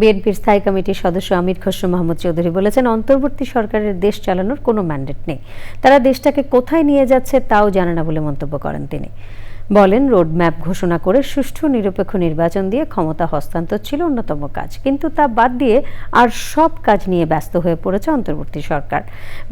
বিএনপির স্থায়ী কমিটির সদস্য আমির খসরু মাহমুদ চৌধুরী বলেছেন, অন্তর্বর্তী সরকারের দেশ চালানোর কোনো ম্যান্ডেট নেই। তারা দেশটাকে কোথায় নিয়ে যাচ্ছে তাও জানে না বলে মন্তব্য করেন তিনি। বলেন, রোডম্যাপ ঘোষণা করে সুষ্ঠু নিরপেক্ষ নির্বাচন দিয়ে ক্ষমতা হস্তান্তর ছিল অন্যতম কাজ। কিন্তু তা বাদ দিয়ে আর সব কাজ নিয়ে ব্যস্ত হয়ে পড়েছে অন্তর্বর্তী সরকার।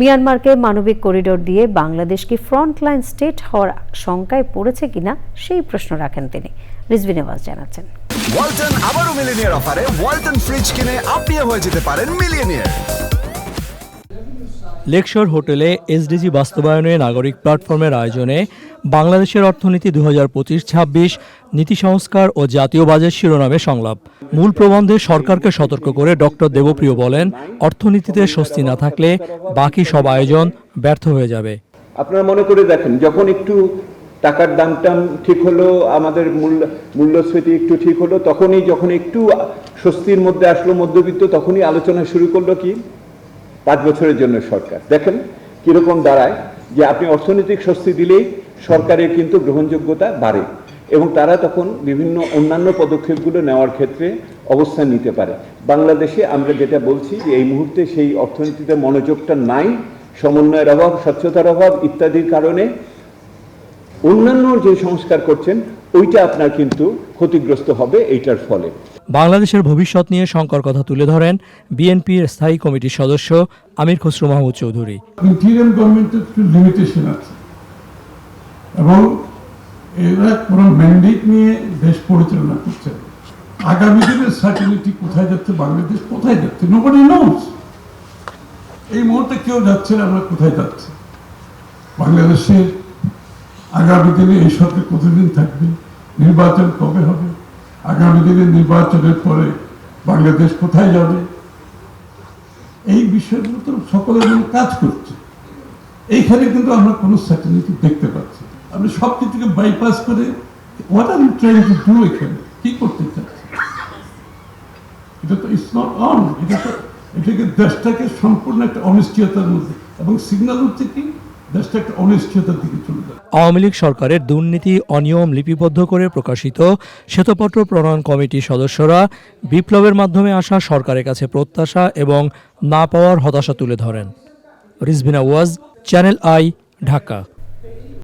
মিয়ানমারকে মানবিক করিডোর দিয়ে বাংলাদেশ কি ফ্রন্টলাইন স্টেট হওয়ার শঙ্কায় পড়েছে কিনা, সেই প্রশ্ন রাখেন তিনি। রিজভি নেওয়াজ জানাচ্ছেন। ওয়ালটন আবারও মিলিনিয়ার অফারে ওয়ালটন ফ্রিজ কিনে আপনিও হয়ে যেতে পারেন মিলিয়নিয়ার। লেকশোর হোটেলে এসডিজি বাস্তবায়নে নাগরিক প্ল্যাটফর্মের আয়োজনে বাংলাদেশের অর্থনীতি দু হাজার পঁচিশ ছাব্বিশ নীতি সংস্কার ও জাতীয় বাজেট শিরোনামে সংলাপ। মূল প্রবন্ধে সরকারকে সতর্ক করে ডক্টর দেবপ্রিয় বলেন অর্থনীতিতে স্বস্তি না থাকলে বাকি সব আয়োজন ব্যর্থ হয়ে যাবে। আপনারা মনে করে দেখেন যখন একটু টাকার দাম টাম ঠিক হলো, আমাদের মূল্য, মূল্যস্ফীতি একটু ঠিক হলো, তখনই যখন একটু স্বস্তির মধ্যে আসলো মধ্যবিত্ত, তখনই আলোচনা শুরু করল কি? পাঁচ বছরের জন্য সরকার। দেখেন কীরকম দাঁড়ায় যে আপনি অর্থনৈতিক স্বস্তি দিলেই সরকারের কিন্তু গ্রহণযোগ্যতা বাড়ে এবং তারা তখন বিভিন্ন অন্যান্য পদক্ষেপগুলো নেওয়ার ক্ষেত্রে অবস্থান নিতে পারে। বাংলাদেশে আমরা যেটা বলছি যে এই মুহূর্তে সেই অর্থনীতিতে মনোযোগটা নাই, সমন্বয়ের অভাব, স্বচ্ছতার অভাব ইত্যাদির কারণে অন্যান্য যে সংস্কার করছেন ওইটা আপনার কিন্তু ক্ষতিগ্রস্ত হবে এইটার ফলে। বাংলাদেশের ভবিষ্যৎ নিয়ে শঙ্কর কথা তুলে ধরেন বিএনপির স্থায়ী কমিটির সদস্য আমির খসরু মাহমুদ চৌধুরী। ইন্টিরিয়াম গভর্নমেন্টের একটু লিমিটেশন আছে। এবং এরা কোনো ম্যান্ডেট নিয়ে দেশ পরিচালনা করছে। আগামী দিনের সার্টিনিটি কোথায় যাচ্ছে বাংলাদেশ কোথায় যাচ্ছে নোবডি নোস এই মুহূর্তে কেউ যাচ্ছে না আমরা কোথায় যাচ্ছি? বাংলাদেশের আগামী দিনে এই সরকার কতদিন থাকবে? নির্বাচন কবে হবে? আগামী দিনে নির্বাচনের পরে বাংলাদেশ কোথায় যাবে? এই বিষয়গুলো তো সকলের জন্য কাজ করছে। এইখানে কিন্তু আমরা কোনো সার্টিনিটি দেখতে পাচ্ছি না। আমরা সব কিছুকে বাইপাস করে what are you trying to do এখানে? কি করতে চাচ্ছি এটা তো ইটস নট অন এটা তো এটাকে দেশটাকে সম্পূর্ণ একটা অনিশ্চয়তার মধ্যে। এবং সিগন্যাল হচ্ছে কি? আওয়ামী লীগ সরকারের দুর্নীতি, অনিয়ম লিপিবদ্ধ করে প্রকাশিত শ্বেতপত্র প্রণয়ন কমিটির সদস্যরা বিপ্লবের মাধ্যমে আসা সরকারের কাছে প্রত্যাশা এবং না পাওয়ার হতাশা তুলে ধরেন। Rizbina Waz, Channel I, Dhaka.